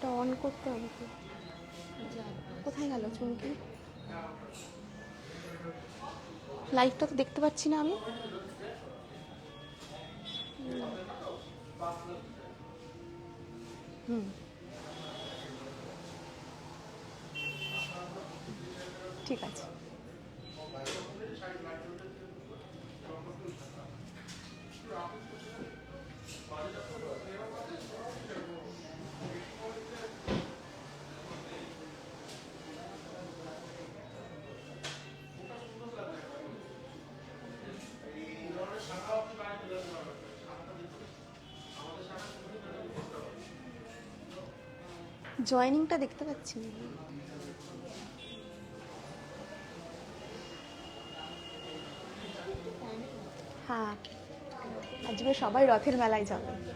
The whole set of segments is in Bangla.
ওটা অন করতে হবে তো। কোথায় গেল চুমকি? লাইটটা তো দেখতে পাচ্ছি না আমি। হুম। জয়েনিংটা দেখতে পাচ্ছি না। হ্যাঁ আজকে সবাই রথের মেলায় যাবে।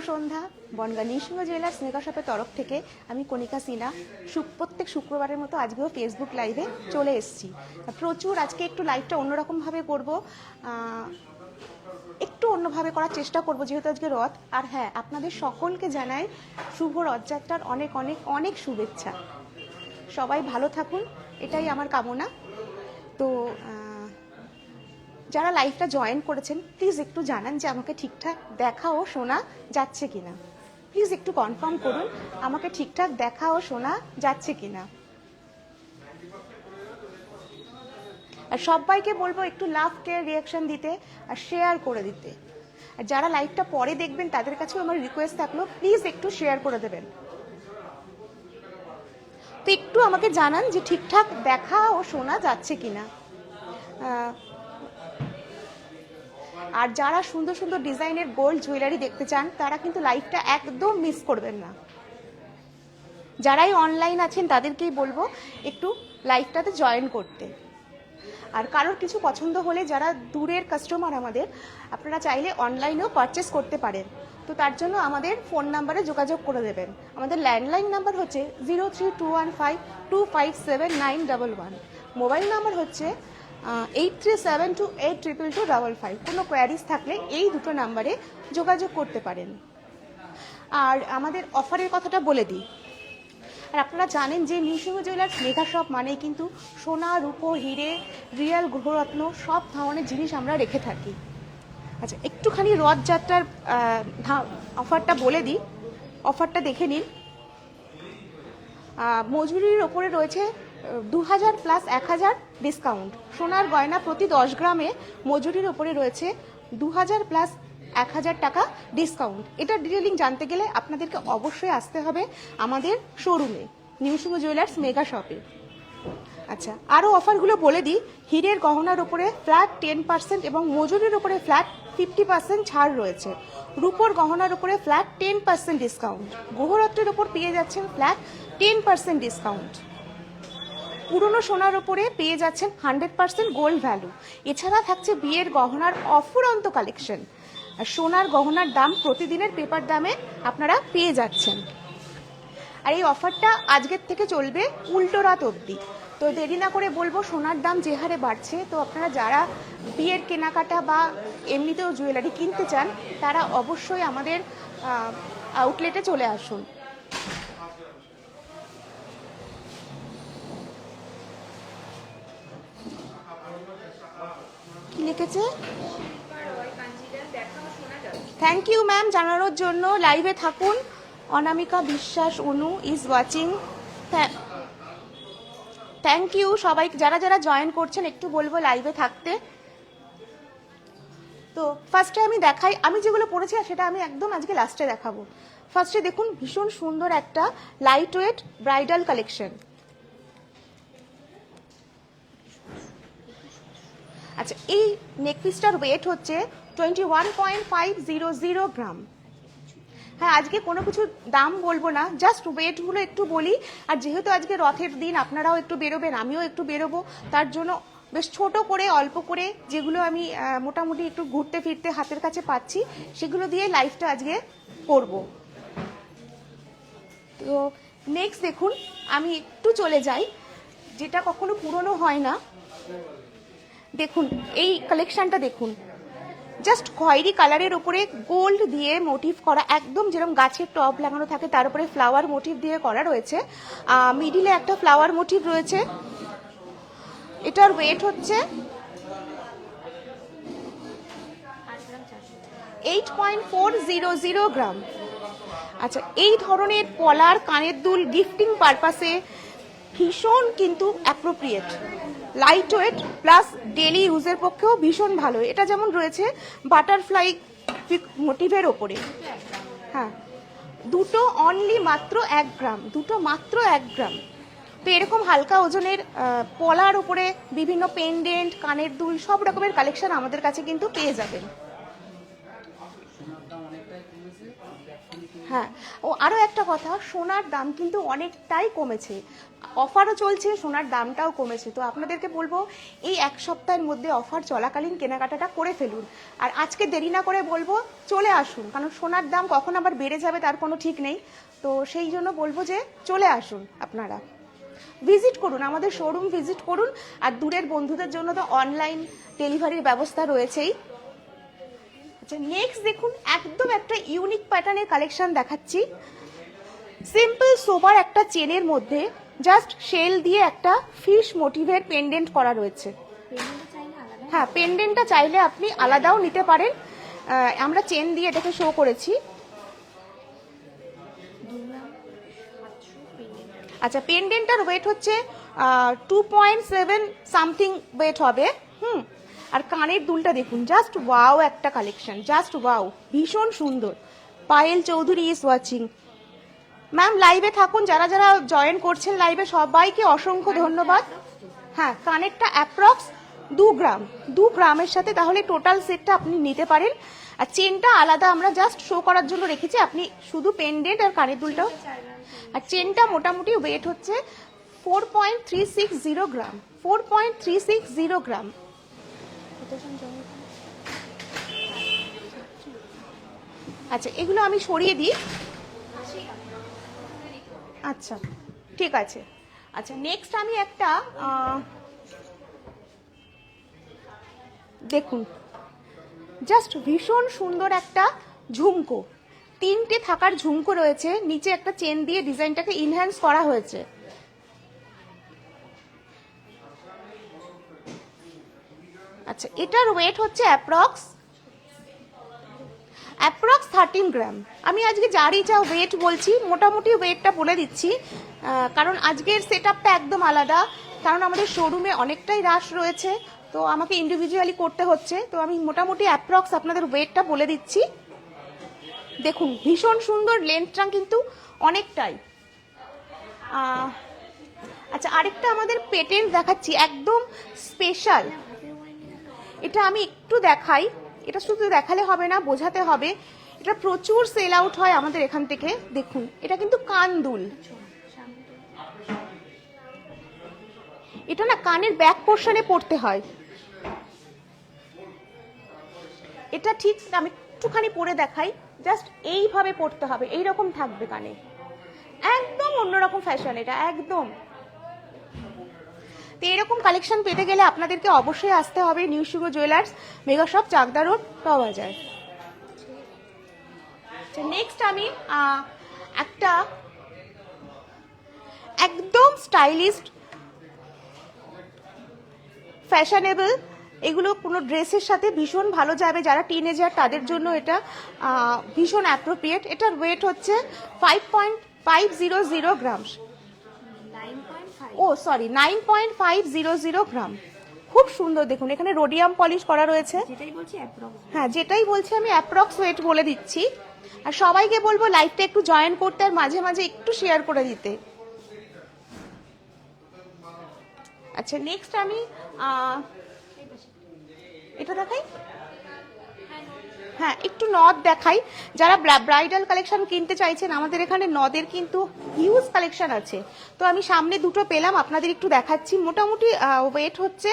সন্ধ্যা। বনগা নৃসিংহ জুয়েলার্স মেগা শপের তরফ থেকে আমি কণিকা সিনহা। শু- প্রত্যেক শুক্রবারের মতো আজকেও ফেসবুক লাইভে চলে এসেছি। প্রচুর আজকে একটু লাইভটা অন্যরকমভাবে করব। একটু অন্যভাবে করার চেষ্টা করব যেহেতু আজকে রথ। আর হ্যাঁ আপনাদের সকলকে জানাই শুভ রথযাত্রার অনেক অনেক অনেক শুভেচ্ছা। সবাই ভালো থাকুন, এটাই আমার কামনা। তো যারা লাইভটা জয়েন করেছেন প্লিজ একটু জানান যে আমাকে ঠিকঠাক দেখা ও শোনা যাচ্ছে কিনা। প্লিজ একটু কনফার্ম করুন, আমাকে ঠিকঠাক দেখা ও শোনা যাচ্ছে কিনা। আর সবাইকে বলব একটু লাভ কেয়ার রিয়াকশন দিতে আর শেয়ার করে দিতে। আর যারা লাইভটা পরে দেখবেন, তাদের কাছেও আমার রিকোয়েস্ট থাকল প্লিজ একটু শেয়ার করে দেবেন। তো একটু আমাকে জানান যে ঠিকঠাক দেখা ও শোনা যাচ্ছে কিনা। আর যারা সুন্দর সুন্দর ডিজাইনের গোল্ড জুয়েলারি দেখতে চান, তারা কিন্তু লাইভটা একদম মিস করবেন না। যারাই অনলাইন আছেন, তাদেরকেই বলব, একটু লাইভটাতে জয়েন করতে। আর কারোর কিছু পছন্দ হলে, যারা দূরের কাস্টমার আমাদের, আপনারা চাইলে অনলাইনেও পারচেস করতে পারেন। তো তার জন্য আমাদের ফোন নাম্বারে যোগাযোগ করে দেবেন। আমাদের ল্যান্ডলাইন নাম্বার হচ্ছে zero three two one five two five seven nine double one mobile number হচ্ছে eight three seven two eight triple two double five কোনো কোয়ারিজ থাকলে এই দুটো নাম্বারে যোগাযোগ করতে পারেন। আর আমাদের অফারের কথাটা বলে দিই। আর আপনারা জানেন যে নৃসিংহ জুয়েলার্স মেঘা শপ মানে কিন্তু সোনা, রূপো, হিরে রিয়াল গ্রহরত্ন, সব ধরনের জিনিস আমরা রেখে থাকি। আচ্ছা একটুখানি রথযাত্রার অফারটা বলে দিই। অফারটা দেখে নিন। মজুরির ওপরে রয়েছে দু হাজার প্লাস এক হাজার ডিসকাউন্ট সোনার গয়না প্রতি দশ গ্রামে মজুরির ওপরে রয়েছে দু হাজার প্লাস এক হাজার টাকা ডিসকাউন্ট এটা ডিটেলিং জানতে গেলে আপনাদেরকে অবশ্যই আসতে হবে আমাদের শোরুমে নিউসিংহ জুয়েলার্স মেগা শপে আচ্ছা আরও অফারগুলো বলে দিই। হীরের গহনার ওপরে ফ্ল্যাট টেন পার্সেন্ট এবং মজুরির ওপরে ফ্ল্যাট ফিফটি পার্সেন্ট ছাড় রয়েছে। রূপোর গহনার ওপরে ফ্ল্যাট টেন পার্সেন্ট ডিসকাউন্ট গ্রহরত্নের ওপর পেয়ে যাচ্ছেন ফ্ল্যাট টেন পার্সেন্ট ডিসকাউন্ট পুরনো সোনার ওপরে পেয়ে যাচ্ছেন হান্ড্রেড পার্সেন্ট গোল্ড ভ্যালু। এছাড়া থাকছে বিয়ের গহনার অফুরন্ত কালেকশন। আর সোনার গহনার দাম প্রতিদিনের পেপার দামে আপনারা পেয়ে যাচ্ছেন। আর এই অফারটা আজকের থেকে চলবে উল্টো রাত অবধি। তো দেরি না করে বলব, সোনার দাম যে হারে বাড়ছে, তো আপনারা যারা বিয়ের কেনাকাটা বা এমনিতেও জুয়েলারি কিনতে চান, তারা অবশ্যই আমাদের আউটলেটে চলে আসুন। লিখেছে? থ্যাংক ইউ ম্যাম জানানোর জন্য। লাইভে থাকুন। Anamika Biswas Anu is watching thank you সবাই যারা যারা জয়েন করছেন, একটু বলব লাইভে থাকতে। তো ফার্স্টে আমি দেখাই, আমি যেগুলো পড়েছি সেটা আমি একদম আজকে লাস্টে দেখাবো। ফার্স্টে দেখুন, ভীষণ সুন্দর একটা লাইট ওয়েট ব্রাইডাল কালেকশন আচ্ছা এই নেক পিসটার ওয়েট হচ্ছে twenty one point five zero zero gram. হ্যাঁ আজকে কোনো কিছু দাম বলব না জাস্ট ওয়েটগুলো একটু বলি। আর যেহেতু আজকে রথের দিন, আপনারাও একটু বেরোবেন, আমিও একটু বেরোবো। তার জন্য বেশ ছোট করে, অল্প করে যেগুলো আমি মোটামুটি একটু ঘুরতে ফিরতে হাতের কাছে পাচ্ছি, সেগুলো দিয়ে লাইফটা আজকে করব। তো নেক্সট দেখুন, আমি একটু চলে যাই, যেটা কখনো পুরনো হয় না। দেখুন, এই কালেকশনটা দেখুন। জাস্ট খয়েরি কালারের উপরে গোল্ড দিয়ে মোটিভ করা, একদম যেরকম গাছের টপ লাগানো থাকে, তার উপরে ফ্লাওয়ার মোটিভ দিয়ে করা রয়েছে। মিডিলে একটা ফ্লাওয়ার মোটিভ রয়েছে। এটার ওয়েট হচ্ছে eight point four zero zero gram আচ্ছা এই ধরনের পলার কানের দুল গিফটিং পারপাসে ভীষণ কিন্তু appropriate light weight plus daily ইউজের পক্ষেও ভীষণ ভালো। এটা যেমন রয়েছে বাটারফ্লাই মোটিভের ওপরে। হ্যাঁ। দুটো অনলি মাত্র এক গ্রাম, দুটো মাত্র এক গ্রাম। তো এরকম হালকা ওজনের পলার ওপরে বিভিন্ন পেন্ডেন্ট কানের দুল, সব রকমের কালেকশন আমাদের কাছে কিন্তু পেয়ে যাবেন। হ্যাঁ ও আরও একটা কথা, সোনার দাম কিন্তু অনেকটাই কমেছে। অফারও চলছে, সোনার দামটাও কমেছে। তো আপনাদেরকে বলব, এই এক সপ্তাহের মধ্যে অফার চলাকালীন কেনাকাটাটা করে ফেলুন। আর আজকে দেরি না করে বলব, চলে আসুন। কারণ সোনার দাম কখন আবার বেড়ে যাবে তার কোনো ঠিক নেই। তো সেই জন্য বলব যে, চলে আসুন আপনারা। ভিজিট করুন, আমাদের শোরুম ভিজিট করুন। আর দূরের বন্ধুদের জন্য তো অনলাইন ডেলিভারির ব্যবস্থা রয়েছেই। আচ্ছা নেক্সট দেখুন, একদম একটা ইউনিক প্যাটার্নের কালেকশন দেখাচ্ছি। সিম্পল সোবার একটা চেনের মধ্যে জাস্ট শেল দিয়ে একটা ফিশ মোটিভের পেন্ডেন্ট করা রয়েছে। হ্যাঁ পেন্ডেন্টটা চাইলে আপনি আলাদাও নিতে পারেন। আমরা চেন দিয়ে এটাকে শো করেছি। আচ্ছা পেন্ডেন্টটার ওয়েট হচ্ছে two point seven something weight হবে। হুম আর কানের দুলটা দেখুন জাস্ট ওয়াও একটা কালেকশন জাস্ট ওয়াও ভীষণ সুন্দর। Payel Chowdhury is watching ma'am লাইভে থাকুন যারা যারা জয়েন করছেন লাইভে সবাইকে অসংখ্য ধন্যবাদ। হ্যাঁ কানেরটা অ্যাপ্রক্স দু গ্রাম দু গ্রামের সাথে তাহলে টোটাল সেটটা আপনি নিতে পারেন। আর চেনটা আলাদা আমরা জাস্ট শো করার জন্য রেখেছি আপনি শুধু পেন্ডেন্ট আর কানের দুলটাও। আর চেনটা মোটামুটি ওয়েট হচ্ছে four point three six zero gram four point three six zero gram আচ্ছা এগুলো আমি সরিয়ে দিই। আচ্ছা ঠিক আছে। আচ্ছা নেক্সট আমি একটা দেখুন জাস্ট ভীষণ সুন্দর একটা ঝুমকো। তিনটে থাকার ঝুমকো রয়েছে, নিচে একটা চেন দিয়ে ডিজাইনটাকে ইনহ্যান্স করা হয়েছে। আচ্ছা এটার ওয়েট হচ্ছে অ্যাপ্রক্স অ্যাপ্রক্স থার্টিন গ্রাম আমি আজকে যারই যা ওয়েট বলছি, মোটামুটি ওয়েটটা বলে দিচ্ছি কারণ আজকের সেট একদম আলাদা, কারণ আমাদের শোরুমে অনেকটাই রাশ রয়েছে, তো আমাকে ইন্ডিভিজুয়ালি করতে হচ্ছে, তো আমি মোটামুটি অ্যাপ্রক্স আপনাদের ওয়েটটা বলে দিচ্ছি। দেখুন, ভীষণ সুন্দর লেন্থটা কিন্তু অনেকটাই। আচ্ছা আরেকটা আমাদের পেটেন্ট দেখাচ্ছি, একদম স্পেশাল এটা আমি একটু দেখাই। এটা শুধু দেখালে হবে না, বোঝাতে হবে। এটা প্রচুর সেল আউট হয় আমাদের এখান থেকে। দেখুন, এটা কিন্তু কান দুল এটা না কানের ব্যাক পোর্শনে পড়তে হয়। এটা ঠিক, আমি একটুখানি পরে দেখাই। জাস্ট এইভাবে পড়তে হবে। এই রকম থাকবে কানে। একদম অন্যরকম ফ্যাশন এটা, একদম। তো এরকম কালেকশন পেতে গেলে আপনাদেরকে অবশ্যই আসতে হবে new Shubho jewellers mega shop Chakdah road পাওয়া নেক্সট আমি একটা একদম স্টাইলিস্ট ফ্যাশনেবল এগুলো কোনো ড্রেসের সাথে ভীষণ ভালো যাবে যারা টিনেজার তাদের জন্য এটা ভীষণ অ্যাপ্রোপ্রিয়েট এটার ওয়েট হচ্ছে five point five zero zero gram oh sorry nine point five zero zero gram খুব সুন্দর দেখুন এখানে রোডিয়াম পলিশ করা রয়েছে। যেটাই বলছি অ্যাপ্রক্স হ্যাঁ যেটাই বলছি আমি অ্যাপ্রক্স ওয়েট বলে দিচ্ছি। আর সবাইকে বলব লাইভটা একটু জয়েন করতে আর মাঝে মাঝে একটু শেয়ার করে দিতে। আচ্ছা নেক্সট আমি এটা দেখাই। হ্যাঁ একটু নদ দেখাই। যারা ব্রাইডাল কালেকশন কিনতে চাইছেন আমাদের এখানে নদের কিন্তু হিউজ কালেকশন আছে। তো আমি সামনে দুটো পেলাম আপনাদের একটু দেখাচ্ছি। মোটামুটি ওয়েট হচ্ছে?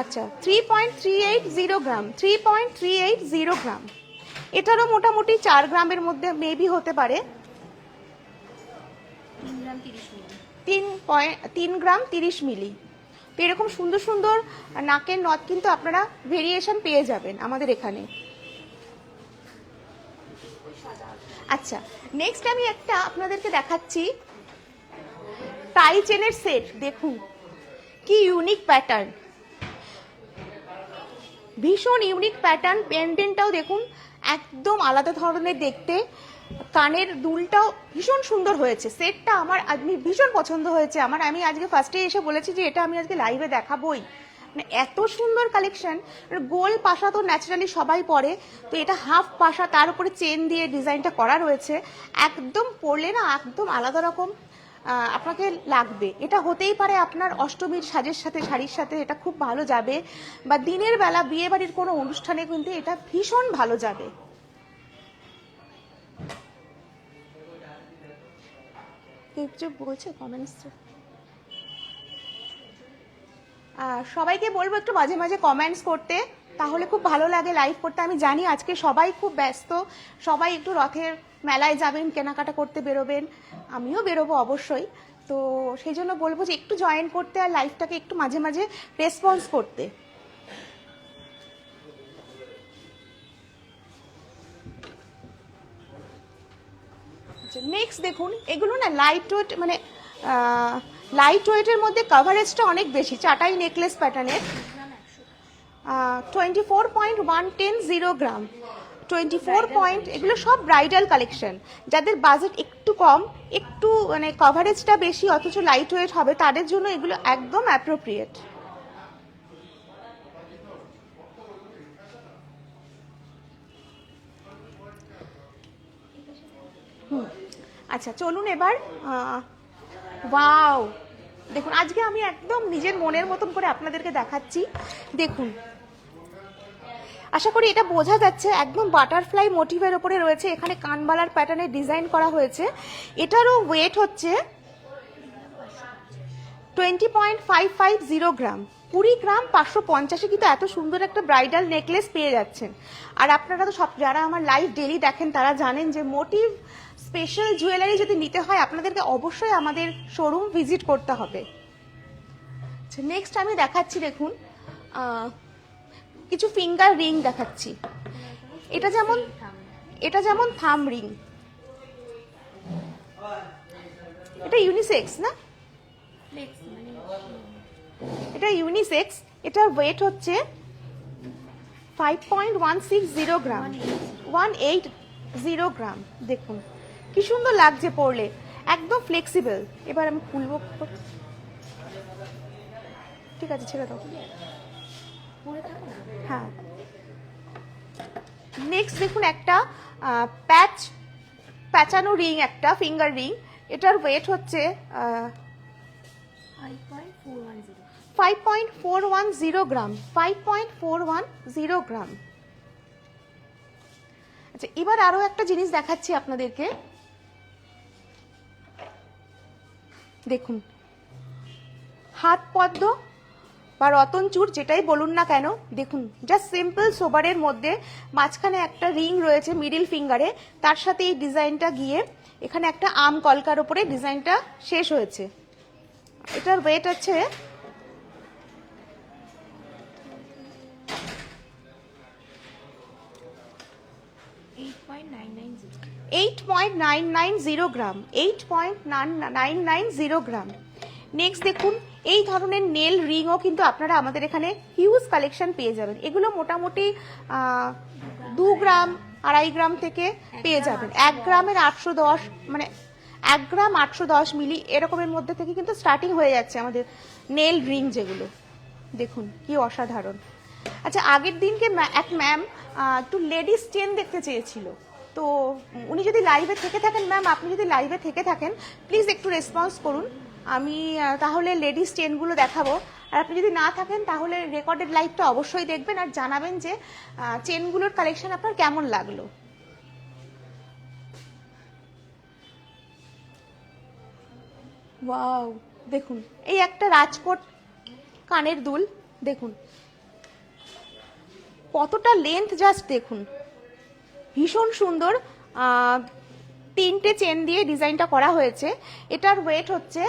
আচ্ছা three point three eight zero gram three point three eight zero gram এটারও মোটামুটি চার গ্রামের মধ্যে মেবি হতে পারে। তিন পয়েন্ট তিন গ্রাম তিরিশ মিলি। তো এরকম সুন্দর সুন্দর নাকের নথ কিন্তু আপনারা ভেরিয়েশন পেয়ে যাবেন আমাদের এখানে। আচ্ছা নেক্সট আমি একটা আপনাদেরকে দেখাচ্ছি। টাই চেনের সেট দেখুন। কি ইউনিক প্যাটার্ন ভীষণ ইউনিক প্যাটার্ন পেন্ডেন্টটাও দেখুন, একদম আলাদা ধরনের দেখতে। কানের দুলটাও ভীষণ সুন্দর হয়েছে। সেটটা আমার আমি ভীষণ পছন্দ হয়েছে আমার। আমি আজকে ফার্স্টে এসে বলেছি যে এটা আমি আজকে লাইভে দেখাবই। মানে এত সুন্দর কালেকশন গোল পাশা তো ন্যাচারালি সবাই পরে। তো এটা হাফ পাশা, তার উপরে চেন দিয়ে ডিজাইনটা করা রয়েছে। একদম পরলে না একদম আলাদা রকম আপনাকে লাগবে। এটা হতেই পারে আপনার অষ্টমীর সাজের সাথে, শাড়ির সাথে, এটা খুব ভালো যাবে। বা দিনের বেলা বিয়ে বাড়ির কোনো অনুষ্ঠানে কিন্তু এটা ভীষণ ভালো যাবে। কিছু বলছে কমেন্টস সবাইকে বলব একটু মাঝে মাঝে কমেন্টস করতে, তাহলে খুব ভালো লাগে লাইভ করতে। আমি জানি আজকে সবাই খুব ব্যস্ত, সবাই একটু রথের মেলায় যাবেন, কেনাকাটা করতে বেরোবেন, আমিও বেরোবো অবশ্যই। তো সেই জন্য বলব যে একটু জয়েন করতে আর লাইভটাকে একটু মাঝে মাঝে রেসপন্স করতে। নেক্সট দেখুন এগুলো না লাইট ওয়েট মানে লাইট ওয়েটের মধ্যে কভারেজটা অনেক বেশি চাটাই নেকলেস প্যাটার্নের twenty four point one ten zero gram twenty four point এগুলো সব ব্রাইডাল কালেকশন যাদের বাজেট একটু কম একটু মানে কভারেজটা বেশি অথচ লাইট ওয়েট হবে তাদের জন্য এগুলো একদম অ্যাপ্রোপ্রিয়েট হুম। আচ্ছা চলুন এবার ওয়াও! দেখুন, আজকে আমি একদম নিজের মনের মতন করে আপনাদেরকে দেখাচ্ছি। দেখুন, আশা করি এটা বোঝা যাচ্ছে, একদম বাটারফ্লাই মোটিভের ওপরে রয়েছে, এখানে কানবালার প্যাটার্নে ডিজাইন করা হয়েছে। এটারও ওয়েট হচ্ছে twenty point five five zero gram কুড়ি গ্রাম পাঁচশো পঞ্চাশে কিন্তু এত সুন্দর একটা ব্রাইডাল নেকলেস পেয়ে যাচ্ছেন। আর আপনারা তো সব, যারা আমার লাইভ ডেলি দেখেন, তারা জানেন যে মোটিভ স্পেশাল জুয়েলারি যদি নিতে হয়, আপনাদেরকে অবশ্যই আমাদের শোরুম ভিজিট করতে হবে। আচ্ছা নেক্সট আমি দেখাচ্ছি, দেখুন কিছু ফিঙ্গার রিং দেখাচ্ছি। এটা যেমন এটা যেমন থাম রিং এটা ইউনিসেক্স না? এটা ইউনিসেক্স এটার ওয়েট হচ্ছে five point one six zero gram one eight zero gram দেখুন। কি সুন্দর লাগছে পরলে। একদম ফ্লেক্সিবল এবার আমি খুলবো। ঠিক আছে ছেড়ে দাও। হ্যাঁ। নেক্সট দেখুন একটা প্যাচ প্যাচানো রিং একটা ফিঙ্গার রিং এটার ওয়েট হচ্ছে five point four one zero gram five point four one zero gram আচ্ছা এবার আরও একটা জিনিস দেখাচ্ছি আপনাদেরকে। দেখুন। হাত পদ্ম বা রতন চূড় যেটাই বলুন না কেন, দেখুন জাস্ট সিম্পল সোবারের মধ্যে মাঝখানে একটা রিং রয়েছে মিডিল ফিঙ্গারে তার সাথে এই ডিজাইনটা গিয়ে এখানে একটা আম কলকার ওপরে ডিজাইনটা শেষ হয়েছে। এটার ওয়েট হচ্ছে eight point nine nine zero gram eight point nine nine zero gram next দেখুন, এই ধরনের নেল রিংও কিন্তু আপনারা আমাদের এখানে হিউজ কালেকশন পেয়ে যাবেন। এগুলো মোটামুটি দু গ্রাম আড়াই গ্রাম থেকে পেয়ে যাবেন। এক গ্রামের আটশো দশ মানে এক গ্রাম আটশো দশ মিলি এরকমের মধ্যে থেকে কিন্তু স্টার্টিং হয়ে যাচ্ছে আমাদের নেল রিং যেগুলো। দেখুন, কি অসাধারণ। আচ্ছা আগের দিনকে এক ম্যাম একটু লেডিস চেন দেখতে চেয়েছিল। তো উনি যদি লাইভে থেকে থাকেন ম্যাম আপনি যদি লাইভে থেকে থাকেন প্লিজ একটু রেসপন্স করুন। আমি তাহলে লেডিস চেনগুলো দেখাবো। আর আপনি যদি না থাকেন, তাহলে রেকর্ডেড লাইভটা অবশ্যই দেখবেন আর জানাবেন যে চেনগুলোর কালেকশন আপনার কেমন লাগল। ওয়াও দেখুন, এই একটা রাজকোট কানের দুল, দেখুন। কতটা লেন্থ জাস্ট দেখুন। ভীষণ সুন্দর তিনটে চেন দিয়ে ডিজাইনটা করা হয়েছে। এটার ওয়েট হচ্ছে,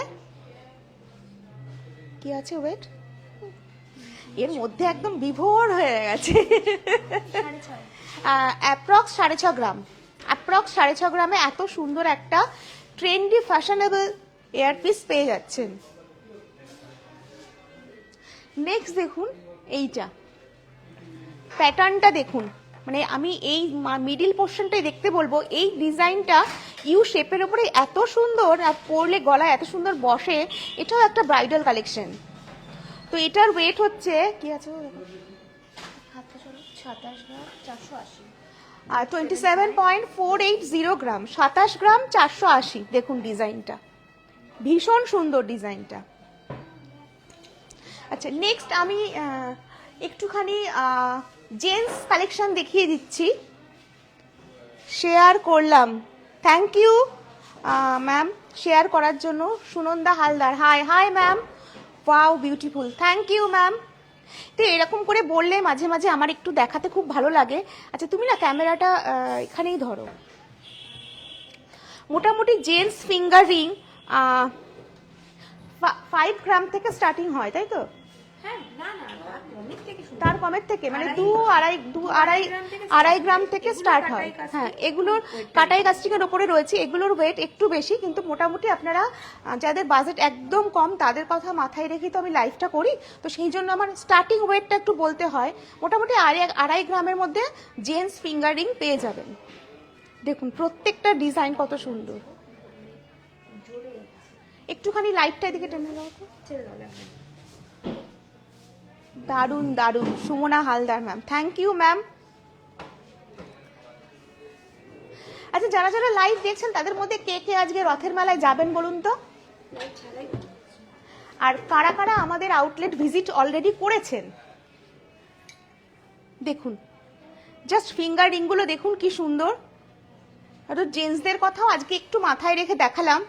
কি আছে ওয়েট এর মধ্যে একদম বিভোর হয়ে গেছে। অ্যাপ্রক্স সাড়ে ছ গ্রাম। অ্যাপ্রক্স সাড়ে ছ গ্রামে এত সুন্দর একটা ট্রেন্ডি ফ্যাশনেবল এয়ারপিস পেয়ে যাচ্ছেন। নেক্সট দেখুন, এইটা। প্যাটার্নটা দেখুন। মানে আমি এই মিডিল পোর্শনটাই দেখতে বলব। এই ডিজাইনটা ইউ শেপের উপরে এত সুন্দর আর পরলে গলায় এত সুন্দর বসে এটাও একটা ব্রাইডাল কালেকশন তো এটার ওয়েট হচ্ছে কি আছে আর twenty seven point four eight zero gram সাতাশ গ্রাম চারশো আশি। দেখুন ডিজাইনটা। ভীষণ সুন্দর ডিজাইনটা। আচ্ছা নেক্সট আমি একটুখানি জেন্টস কালেকশন দেখিয়ে দিচ্ছি। শেয়ার করলাম। থ্যাংক ইউ ম্যাম শেয়ার করার জন্য Sunanda Haldar. Hi hi ma'am wow beautiful thank you ma'am তো এরকম করে বললে মাঝে মাঝে আমার একটু দেখাতে খুব ভালো লাগে। আচ্ছা তুমি না ক্যামেরাটা এখানেই ধরো। মোটামুটি gents finger ring five gram থেকে স্টার্টিং হয়, তাই তো? হ্যাঁ না না থেকে তার কমের থেকে মানে দু আড়াই দু আড়াই আড়াই গ্রাম থেকে স্টার্ট হয়। হ্যাঁ। এগুলোর কাটাই কাস্টিং ওপরে রয়েছে এগুলোর ওয়েট একটু বেশি কিন্তু মোটামুটি আপনারা যাদের বাজেট একদম কম তাদের কথা মাথায় রেখে তো আমি লাইফটা করি। তো সেই জন্য আমার স্টার্টিং ওয়েটটা একটু বলতে হয় মোটামুটি আড়াই আড়াই গ্রামের মধ্যে জেন্টস ফিঙ্গারিং পেয়ে যাবেন। দেখুন প্রত্যেকটা ডিজাইন কত সুন্দর। একটুখানি লাইটটা এদিকে টেনে দাও তো। ছেড়ে দাও। দারুণ দারুণ। Sumana Haldar ma'am thank you ma'am আচ্ছা যারা যারা লাইভ দেখছেন, তাদের মধ্যে কে কে আজকে রথের মেলায় যাবেন বলুন তো? আর কারা কারা আমাদের আউটলেট ভিজিট অলরেডি করেছেন? দেখুন জাস্ট ফিঙ্গার রিংগুলো দেখুন কি সুন্দর। আর জেন্টসদের কথাও আজকে একটু মাথায় রেখে দেখালাম।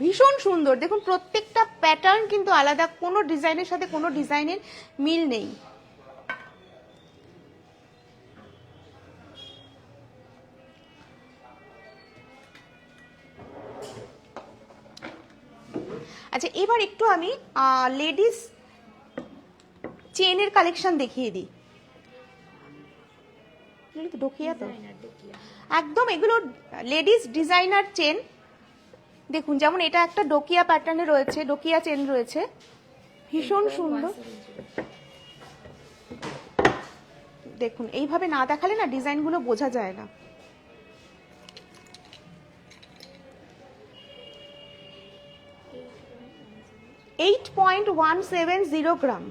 ভীষণ সুন্দর। দেখুন প্রত্যেকটা প্যাটার্ন কিন্তু আলাদা কোনো ডিজাইনের সাথে কোনো ডিজাইনের মিল নেই। আচ্ছা এবার একটু আমি লেডিস চেনের কালেকশন দেখিয়ে দিই। তো? একদম এগুলো লেডিস ডিজাইনার চেন দেখুন, যেমন এটা একটা ডোকিয়া প্যাটার্নে রয়েছে ডোকিয়া চেন রয়েছে। ভীষণ সুন্দর। দেখুন, এইভাবে না দেখালে না ডিজাইনগুলো বোঝা যায় না। Eight point one seven zero gram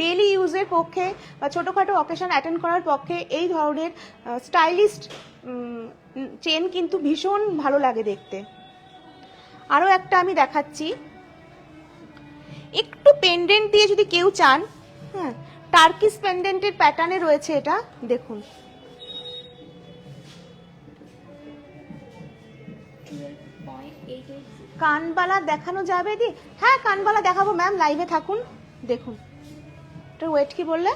daily ইউজের পক্ষে বা ছোটোখাটো অকেশন অ্যাটেন্ড করার পক্ষে এই ধরনের স্টাইলিস্ট চেন কিন্তু ভীষণ ভালো লাগে দেখতে। আরও একটা আমি দেখাচ্ছি। একটু পেন্ডেন্ট দিয়ে যদি কেউ চান হ্যাঁ টার্কিস পেন্ডেন্টের প্যাটার্নে রয়েছে এটা, দেখুন। কানবালা দেখানো যাবে দি হ্যাঁ কানবালা দেখাবো ম্যাম লাইভে থাকুন, দেখুন। এটার ওয়েট কি বললে?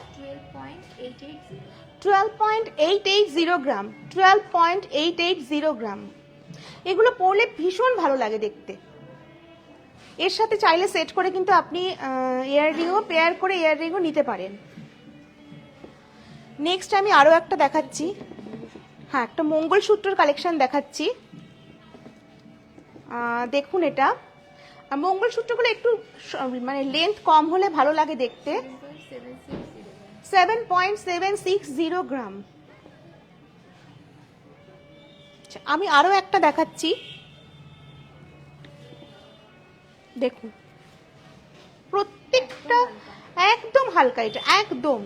Twelve point eight eight zero gram twelve point eight eight zero gram এগুলো পরলে ভীষণ ভালো লাগে দেখতে। এর সাথে চাইলে সেট করে কিন্তু আপনি ইয়াররিংও পেয়ার করে ইয়াররিংও নিতে পারেন। নেক্সট আমি আরও একটা দেখাচ্ছি। হ্যাঁ একটা মঙ্গলসূত্রর কালেকশন দেখাচ্ছি। দেখুন এটা। মঙ্গলসূত্রগুলো একটু মানে লেন্থ কম হলে ভালো লাগে দেখতে। Seven point seven six zero gram আচ্ছা, আমি আরও একটা দেখাচ্ছি। দেখুন। প্রত্যেকটা একদম হালকা এটা একদম।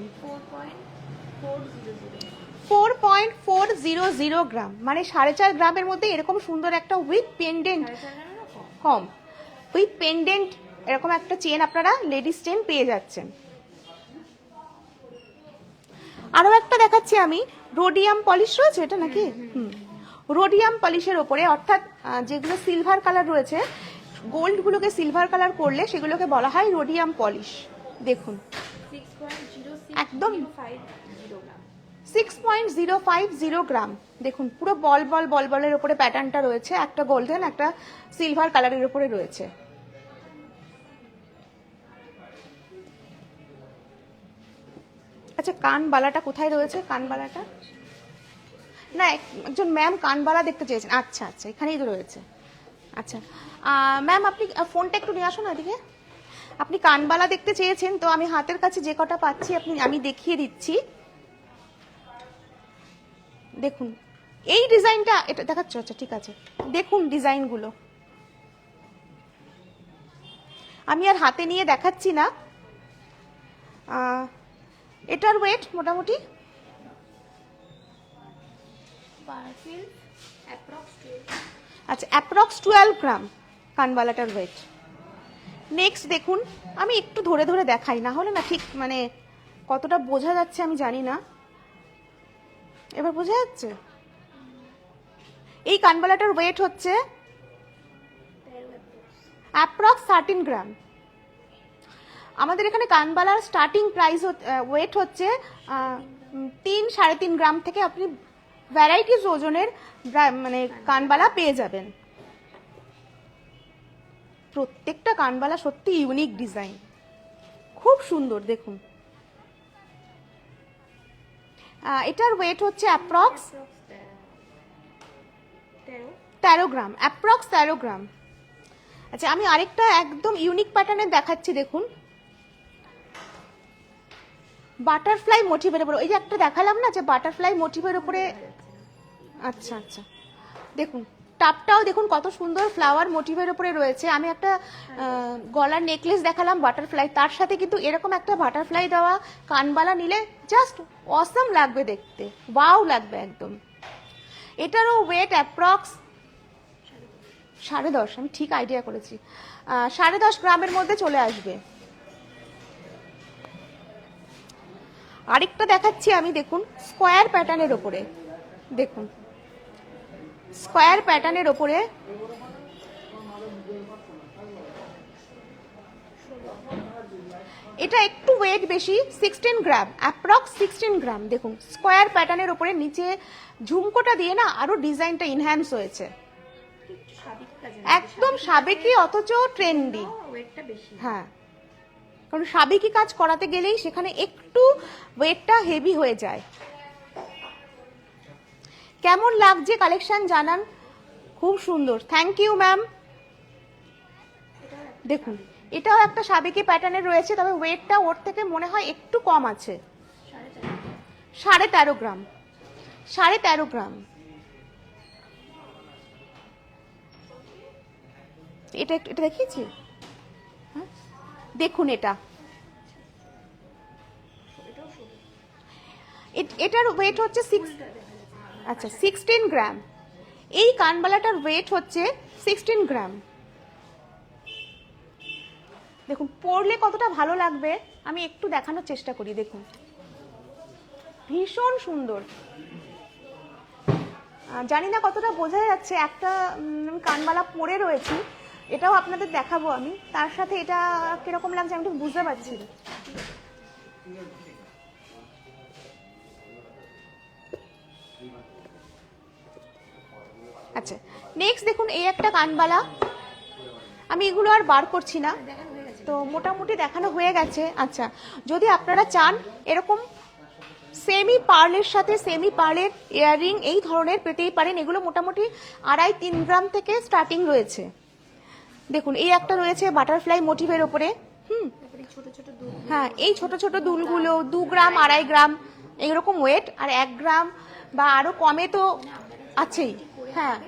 Four point four zero zero gram. মানে সাড়ে চার গ্রামের মধ্যে এরকম সুন্দর একটা উইথ পেন্ডেন্ট কম। উইথ পেন্ডেন্ট এরকম একটা চেন আপনারা লেডিস চেন পেয়ে যাচ্ছেন। আরও একটা দেখাচ্ছি আমি। রোডিয়াম পলিশ রয়েছে এটা নাকি? হুম। রোডিয়াম পলিশের ওপরে, অর্থাৎ যেগুলো সিলভার কালার রয়েছে গোল্ডগুলোকে সিলভার কালার করলে সেগুলোকে বলা হয় রোডিয়াম পলিশ দেখুন। একদম। Six point zero five zero gram দেখুন, পুরো বল বল বল বলের ওপরে প্যাটার্নটা রয়েছে। একটা গোল্ডেন একটা সিলভার কালারের ওপরে রয়েছে। আচ্ছা কানবালাটা কোথায় রয়েছে? কানবালাটা না, এক- একজন ম্যাম কানবালা দেখতে চেয়েছেন। আচ্ছা আচ্ছা এখানেই তো রয়েছে। আচ্ছা ম্যাম আপনি ফোনটা একটু নিয়ে আসুন এদিকে আপনি কানবালা দেখতে চেয়েছেন, তো আমি হাতের কাছে যে কটা পাচ্ছি, আপনি, আমি দেখিয়ে দিচ্ছি। দেখুন, এই ডিজাইনটা, এটা দেখাচ্ছ আচ্ছা ঠিক আছে। দেখুন ডিজাইনগুলো। আমি আর হাতে নিয়ে দেখাচ্ছি না। এটার ওয়েট মোটামুটি আচ্ছা অ্যাপ্রক্স টুয়েলভ গ্রাম কানবালাটার ওয়েট নেক্সট দেখুন, আমি একটু ধরে ধরে দেখাই, না হলে না ঠিক মানে কতটা বোঝা যাচ্ছে আমি জানি না। এবার বোঝা যাচ্ছে? এই কানবালাটার ওয়েট হচ্ছে অ্যাপ্রক্স থার্টিন গ্রাম। আমাদের এখানে কানবালার স্টার্টিং প্রাইস ওয়েট হচ্ছে তিন সাড়ে তিন গ্রাম থেকে আপনি ভ্যারাইটিস ওজনের মানে কানবালা পেয়ে যাবেন। প্রত্যেকটা কানবালা সত্যি ইউনিক ডিজাইন খুব সুন্দর, দেখুন। এটার ওয়েট হচ্ছে অ্যাপ্রক্স তেরো গ্রাম অ্যাপ্রক্স তেরো গ্রাম। আচ্ছা আমি আরেকটা একদম ইউনিক প্যাটার্নের দেখাচ্ছি, দেখুন। বাটারফ্লাই মোটিভের উপরে ওই যে একটা দেখালাম না যে বাটারফ্লাই মোটিভের উপরে আচ্ছা আচ্ছা। দেখুন টাপটাও দেখুন কত সুন্দর ফ্লাওয়ার মোটিভের উপরে রয়েছে। আমি একটা গলার নেকলেস দেখালাম বাটারফ্লাই তার সাথে কিন্তু এরকম একটা বাটারফ্লাই দেওয়া কানবালা নিলে জাস্ট অসম লাগবে দেখতে। ওয়াও লাগবে একদম। এটারও ওয়েট অ্যাপ্রক্স সাড়ে দশ, আমি ঠিক আইডিয়া করেছি। সাড়ে দশ গ্রামের মধ্যে চলে আসবে। আরেকটা দেখাচ্ছি আমি, দেখুন স্কোয়ার প্যাটার্নের ওপরে দেখুন। স্কোয়ার প্যাটার্নের ওপরে এটা একটু ওয়েট বেশি sixteen gram approx sixteen gram দেখুন স্কোয়ার প্যাটার্নের ওপরে নিচে ঝুমকোটা দিয়ে না আরও ডিজাইনটা ইনহ্যান্স হয়েছে। একদম সাবেকি অথচ ট্রেন্ডি হ্যাঁ। কারণ সাবেকি কাজ করাতে গেলেই সেখানে একটু ওয়েটটা হেভি হয়ে যায়। কেমন লাগছে কালেকশন জানান? খুব সুন্দর। থ্যাংক ইউ ম্যাম দেখুন, এটাও একটা সাবেকি প্যাটার্নের রয়েছে, তবে ওয়েটটা ওর থেকে মনে হয় একটু কম আছে। সাড়ে তেরো গ্রাম। সাড়ে তেরো গ্রাম। এটা একটু- এটা দেখিয়েছি? হ্যাঁ? দেখুন এটা। এটার ওয়েট হচ্ছে সিক্স আচ্ছা সিক্সটিন গ্রাম এই কানবালাটার ওয়েট হচ্ছে সিক্সটিন গ্রাম দেখুন পরলে কতটা ভালো লাগবে, আমি একটু দেখানোর চেষ্টা করি, দেখুন। ভীষণ সুন্দর। জানি না কতটা বোঝা যাচ্ছে, একটা কানবালা পরে রয়েছি, এটাও আপনাদের দেখাবো আমি। তার সাথে এটা কীরকম লাগছে আমি ঠিক বুঝতে পারছি না। আচ্ছা নেক্সট দেখুন, এই একটা কানবালা। আমি এগুলো আর বার করছি না। তো মোটামুটি দেখানো হয়ে গেছে। আচ্ছা যদি আপনারা চান, এরকম সেমি পার্লের সাথে সেমি পার্লের ইয়াররিং এই ধরনের পেতেই পারেন। এগুলো মোটামুটি আড়াই তিন গ্রাম থেকে স্টার্টিং রয়েছে। দেখুন, এই একটা রয়েছে বাটারফ্লাই মোটিভের ওপরে। হুম হ্যাঁ এই ছোট ছোট দুলগুলো, দু গ্রাম, আড়াই গ্রাম, এইরকম ওয়েট আর এক গ্রাম বা আরও কমে তো আছেই। হ্যাঁ।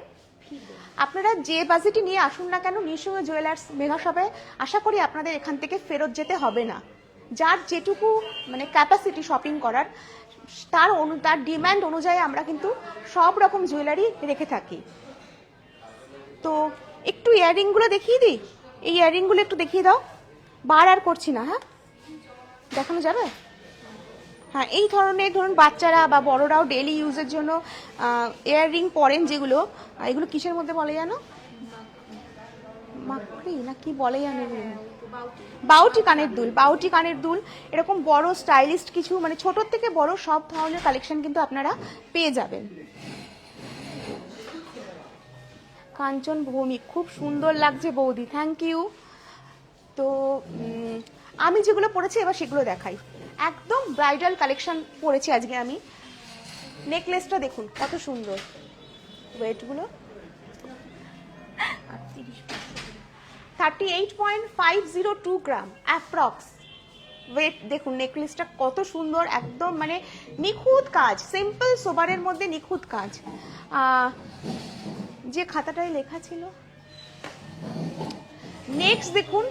আপনারা যে বাজেটই নিয়ে আসুন না কেন নিঃসঙ্গ জুয়েলার্স মেঘা শপে, আশা করি আপনাদের এখান থেকে ফেরত যেতে হবে না। যার যেটুকু মানে ক্যাপাসিটি শপিং করার, তার অনু, তার ডিম্যান্ড অনুযায়ী আমরা কিন্তু সব রকম জুয়েলারি রেখে থাকি। তো একটু ইয়াররিংগুলো দেখিয়ে দিই? এই ইয়াররিংগুলো একটু দেখিয়ে দাও। বার আর করছি না হ্যাঁ? দেখানো যাবে? হ্যাঁ এই ধরনের ধরুন বাচ্চারা বা বড়রাও ডেলি ইউজের জন্য ইয়াররিং পরেন যেগুলো। এগুলো কিসের মধ্যে বলে জানো? মাকড়ি না কি বলে জানি। বাউটি কানের দুল। বাউটি কানের দুল, এরকম বড় স্টাইলিস্ট কিছু মানে ছোটোর থেকে বড় সব ধরনের কালেকশন কিন্তু আপনারা পেয়ে যাবেন। কাঞ্চন ভৌমিক, খুব সুন্দর লাগছে বৌদি থ্যাংক ইউ তো আমি যেগুলো পড়েছি এবার সেগুলো দেখাই। একদম ব্রাইডাল কালেকশন পরেছি আজকে আমি। নেকলেসটা দেখুন, কত সুন্দর। ওয়েটগুলো thirty eight point five zero two gram approx weight দেখুন নেকলেসটা কত সুন্দর, একদম মানে নিখুঁত কাজ সিম্পল সোবারের মধ্যে নিখুঁত কাজ। যে খাতাটায় লেখা ছিল। নেক্সট দেখুন,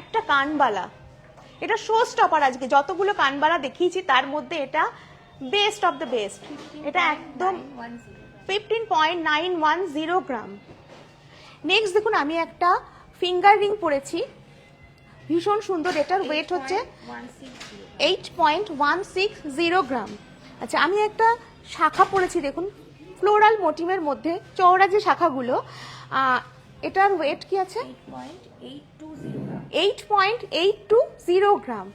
একটা কানবালা। এটা শো স্টপার আজকে। যতগুলো কানবালা দেখিয়েছি, তার মধ্যে এটা বেস্ট অফ দ্য বেস্ট এটা একদম fifteen point nine one zero gram next দেখুন, আমি একটা ফিঙ্গার রিং পরেছি। ভীষণ সুন্দর, এটার ওয়েট হচ্ছে eight point one six zero gram আচ্ছা আমি একটা শাখা পরেছি, দেখুন ফ্লোরাল মোটিভের মধ্যে, চওড়া যে শাখাগুলো এটার ওয়েট কি আছে? Point eight two zero eight point eight two zero gram.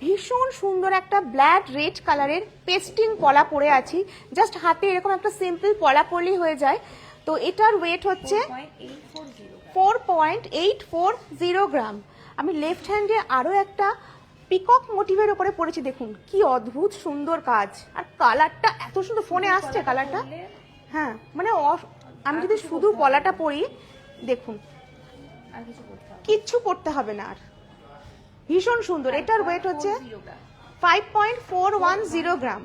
ভীষণ সুন্দর একটা ব্ল্যাক রেড কালারের পেস্টিং পলা পরে আছি। জাস্ট হাতে এরকম একটা সিম্পল পলা পরলেই হয়ে যায়। তো এটার ওয়েট হচ্ছে four point eight four zero gram. আমি লেফট হ্যান্ডে আরও একটা পিকক মোটিভের ওপরে পড়েছি, দেখুন। কি অদ্ভুত সুন্দর কাজ। আর কালারটা এত সুন্দর ফোনে আসছে কালারটা? হ্যাঁ মানে আমি যদি শুধু পলাটা পরি, দেখুন। আর কিছু কিচ্ছু করতে হবে না আর। ভীষণ সুন্দর। এটার ওয়েট হচ্ছে five point four one zero gram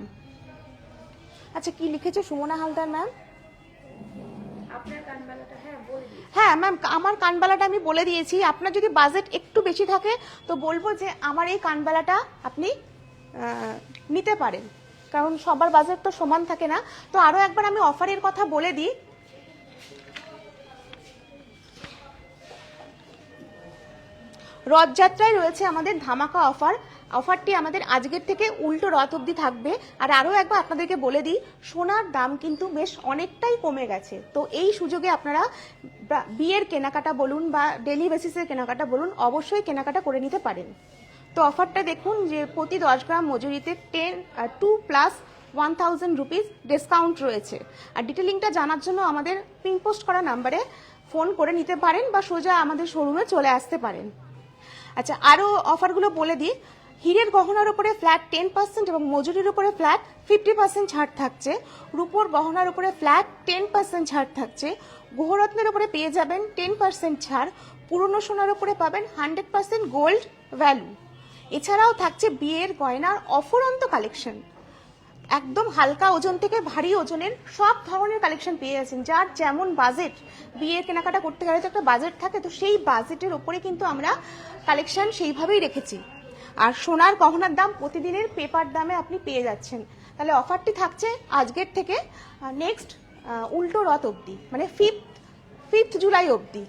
আচ্ছা কি লিখেছে সুমনা হালদার ম্যাম হ্যাঁ হ্যাঁ ম্যাম আমার কানবালাটা আমি বলে দিয়েছি। আপনার যদি বাজেট একটু বেশি থাকে তো বলব যে আমার এই কানবালাটা আপনি নিতে পারেন। কারণ সবার বাজেট তো সমান থাকে না। তো আরও একবার আমি অফারের কথা বলে দিই। রথযাত্রায় রয়েছে আমাদের ধামাকা অফার। অফারটি আমাদের আজকের থেকে উল্টো রথ অবধি থাকবে। আর আরও একবার আপনাদেরকে বলে দিই, সোনার দাম কিন্তু বেশ অনেকটাই কমে গেছে। তো এই সুযোগে আপনারা বিয়ের কেনাকাটা বলুন বা ডেলি বেসিসের কেনাকাটা বলুন, অবশ্যই কেনাকাটা করে নিতে পারেন। তো অফারটা দেখুন যে প্রতি দশ gram মজুরিতে ten two plus one thousand rupees discount রয়েছে। আর ডিটেলিংটা জানার জন্য আমাদের পিন পোস্ট করা নাম্বারে ফোন করে নিতে পারেন বা সোজা আমাদের শোরুমে চলে আসতে পারেন। আচ্ছা আরও অফারগুলো বলে দিই। হীরের গহনার উপরে ফ্ল্যাট টেন পার্সেন্ট এবং মজুরির উপরে ফ্ল্যাট ফিফটি পার্সেন্ট ছাড় থাকছে। রুপোর গহনার উপরে ফ্ল্যাট টেন পার্সেন্ট ছাড় থাকছে। গোহরত্নের উপরে পেয়ে যাবেন টেন পার্সেন্ট ছাড়। পুরনো সোনার উপরে পাবেন হান্ড্রেড পার্সেন্ট গোল্ড ভ্যালু এছাড়াও থাকছে বিয়ের গয়নার অফরন্ত কালেকশন একদম হালকা ওজন থেকে ভারী ওজনের সব ধরনের কালেকশন পেয়ে যাচ্ছেন। যার যেমন বাজেট বিয়ের কেনাকাটা করতে গেলে তো একটা বাজেট থাকে, তো সেই বাজেটের ওপরে কিন্তু আমরা কালেকশন সেইভাবেই রেখেছি। আর সোনার গহনার দাম প্রতিদিনের পেপার দামে আপনি পেয়ে যাচ্ছেন। তাহলে অফারটি থাকছে আজকের থেকে নেক্সট উল্টো রথ অবধি মানে ফিফথ ফিফথ জুলাই অবধি।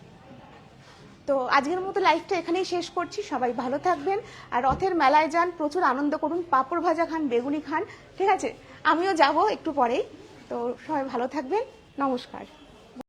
তো আজকের মতো লাইফটা এখানেই শেষ করছি। সবাই ভালো থাকবেন। আর রথের মেলায় যান, প্রচুর আনন্দ করুন। পাঁপড় ভাজা খান, বেগুনি খান, ঠিক আছে? আমিও যাব একটু পরেই। তো সবাই ভালো থাকবেন। নমস্কার।